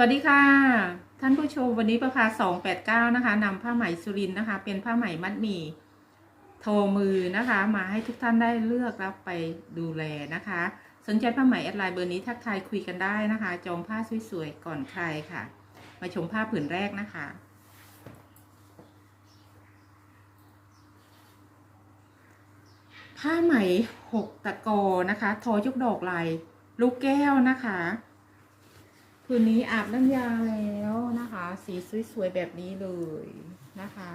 วัสดีค่ะ ท่านผู้ชมวันนี้ประภา289นะคะนำผ้าไหมสุรินนะคะ เป็นผ้าไหมมัดหมี่โทมือนะคะ มาให้ทุกท่านได้เลือกรับไปดูแลนะคะ สนใจผ้าไหมแอดไลน์เบอร์นี้ทักทายคุยกันได้นะคะ จองผ้าสวยๆก่อนใครค่ะ มาชมผ้าผืนแรกนะคะ ผ้าไหมหกตะกอนะคะ ทอยกดอกลายลูกแก้วนะคะ ผืนนี้อาบน้ำยาแล้วนะคะ สีสวยๆแบบนี้เลยนะคะ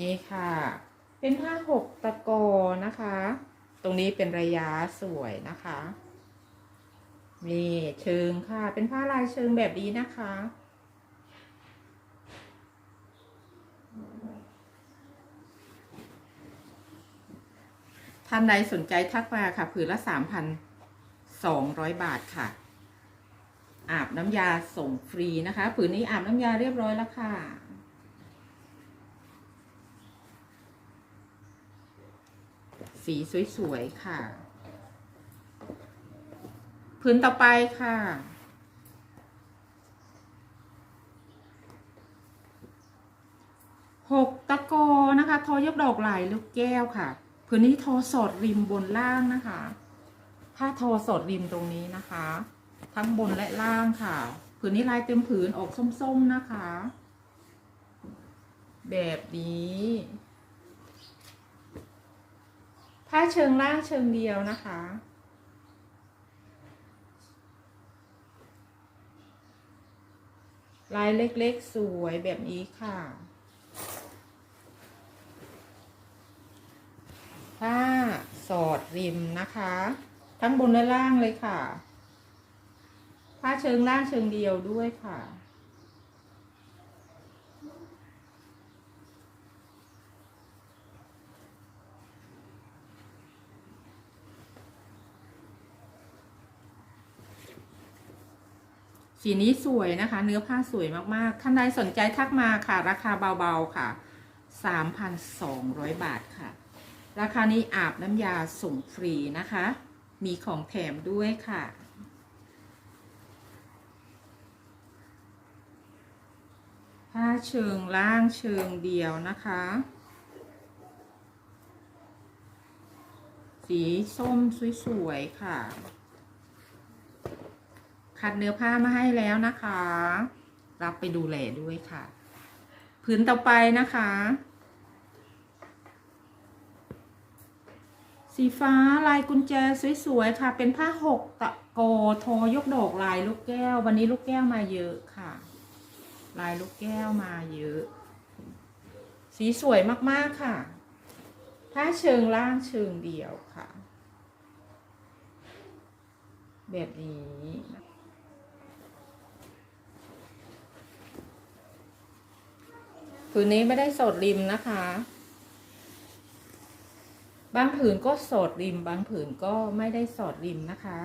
นี่ค่ะ เป็นผ้าหกตะกอนะคะ ตรงนี้เป็นระยะสวยนะคะ นี่เชิงค่ะ เป็นผ้าลายเชิงแบบนี้นะคะ ท่านใดสนใจทักมาค่ะ ผืนละสามพันสองร้อยบาทค่ะ อาบน้ำยาส่งฟรีนะคะ ผืนนี้อาบน้ำยาเรียบร้อยแล้วค่ะสีสวย ๆ ค่ะ พื้นต่อไปค่ะ หกตะโกนะคะ ทอยกดอกไหลายลูกแก้วค่ะพื้นนี้ทอสอดริมบนล่างนะคะ ผ้าทอสอดริมตรงนี้นะคะ ทั้งบนและล่างค่ะ ผืนนี้ลายเต็มผืนออกส้มๆนะคะ แบบนี้ผ้าเชิงล่างเชิงเดียวนะคะ ลายเล็กๆ สวยแบบนี้ค่ะผ้าสอดริมนะคะ ทั้งบนและล่างเลยค่ะ ผ้าเชิงล่างเชิงเดียวด้วยค่ะ สีนี้สวยนะคะ เนื้อผ้าสวยมากๆท่านใดสนใจทักมาค่ะ ราคาเบาๆค่ะ 3,200 บาทค่ะ ราคานี้อาบน้ำยาส่งฟรีนะคะ มีของแถมด้วยค่ะผ้าเชิงล่างเชิงเดียวนะคะ สีส้มสวยๆค่ะ คัดเนื้อผ้ามาให้แล้วนะคะ รับไปดูแลด้วยค่ะ ผืนต่อไปนะคะ สีฟ้าลายกุญแจสวยๆค่ะ เป็นผ้าหกตะโกโทยกดอกลายลูกแก้ว วันนี้ลูกแก้วมาเยอะค่ะ ลายลูกแก้วมาเยอะ สีสวยมากๆค่ะ ผ้าเชิงล่างเชิงเดียวค่ะ แบบนี้ ผืนนี้ไม่ได้สดริมนะคะ บางผืนก็สดริม บางผืนก็ไม่ได้สอดริมนะคะ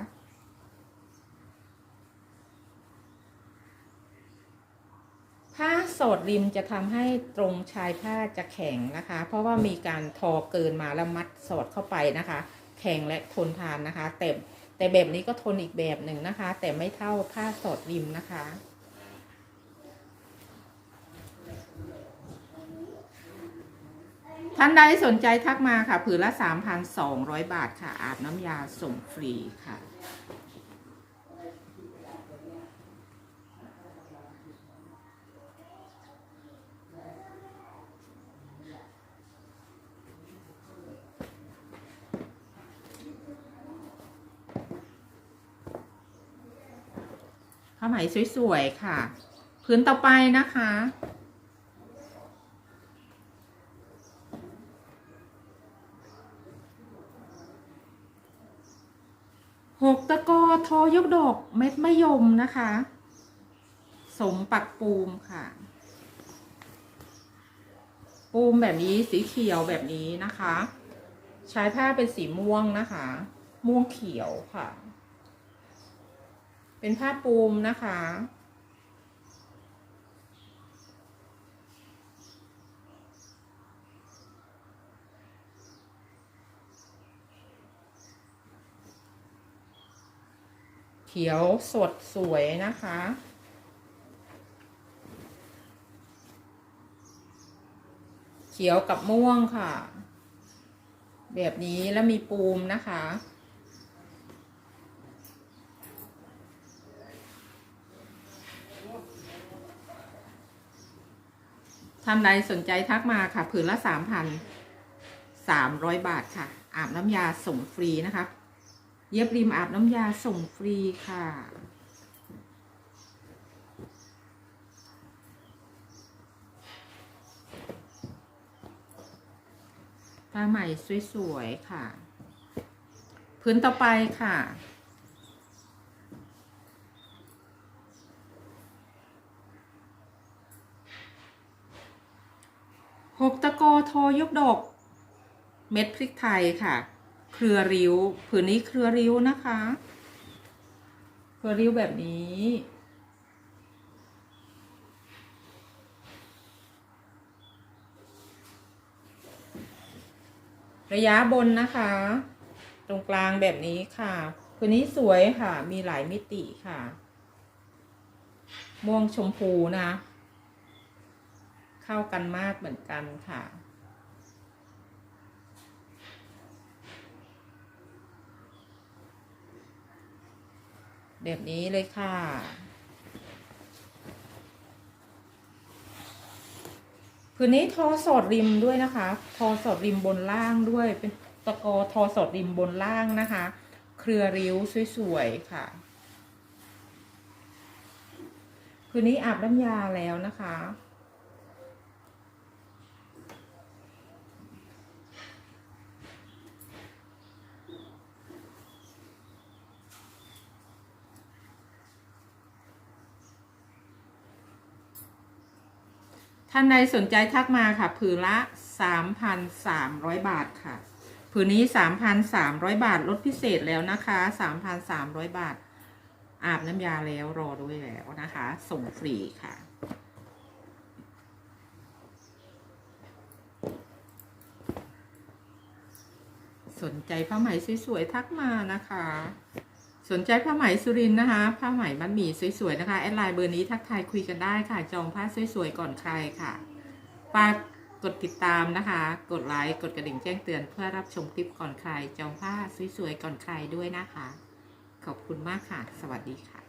ผ้าสอดริมจะทำให้ตรงชายผ้าจะแข็งนะคะ เพราะว่ามีการทอเกินมาแล้วมัดสอดเข้าไปนะคะ แข็งและทนทานนะคะ แต่แต่แบบนี้ก็ทนอีกแบบหนึ่งนะคะ แต่ไม่เท่าผ้าสอดริมนะคะ ท่านใดสนใจทักมาค่ะ ผืนละ 3,200 บาทค่ะ อาบน้ำยาส่งฟรีค่ะผ้าไหมสวยๆค่ะ พื้นต่อไปนะคะ หกตะกอทอยกดอกเม็ดมะยมนะคะ สมปักปูมค่ะ ปูมแบบนี้สีเขียวแบบนี้นะคะ ใช้ผ้าเป็นสีม่วงนะคะ ม่วงเขียวค่ะ เป็นผ้าปูมนะคะ ขียวสดสวยนะคะ เขียวกับม่วงค่ะ แบบนี้แล้วมีปูมนะคะท่านใดสนใจทักมาค่ะ ผืนละสามพันสามร้อยบาทค่ะ อาบน้ำยาส่งฟรีนะคะ เย็บริมอาบน้ำยาส่งฟรีค่ะ ผ้าใหม่สวยๆค่ะ พื้นต่อไปค่ะหกตะโกโทยกดก เม็ดพริกไทยค่ะ เครือริ้ว ผืนนี้เครือริ้วนะคะ เครือริ้วแบบนี้ ระยะบนนะคะ ตรงกลางแบบนี้ค่ะ ผืนนี้สวยค่ะ มีหลายมิติค่ะ ม่วงชมพูนะ เข้ากันมากเหมือนกันค่ะ แบบนี้เลยค่ะพื้นนี้ทอสอดริมด้วยนะคะ ทอสอดริมบนล่างด้วย เป็นตะกอทอสอดริมบนล่างนะคะ เครือริ้วสวยๆค่ะคืนนี้อาบน้ำยาแล้วนะคะ ท่านใดสนใจทักมาค่ะ ผืนละ 3,300 บาทค่ะ ผืนนี้ 3,300 บาทลดพิเศษแล้วนะคะ 3,300 บาท อาบน้ำยาแล้วรอด้วยแล้วนะคะ ส่งฟรีค่ะสนใจผ้าไหมสวยๆทักมานะคะ สนใจผ้าไหมสุรินนะคะ ผ้าไหมมัดหมี่สวยๆนะคะ แอดไลน์เบอร์นี้ทักทายคุยกันได้ค่ะ จองผ้าสวยๆก่อนใครค่ะ ฝากกดติดตามนะคะ กดไลค์ กดกระดิ่งแจ้งเตือนเพื่อรับชมคลิปก่อนใคร จองผ้าสวยๆก่อนใครด้วยนะคะ ขอบคุณมากค่ะ สวัสดีค่ะ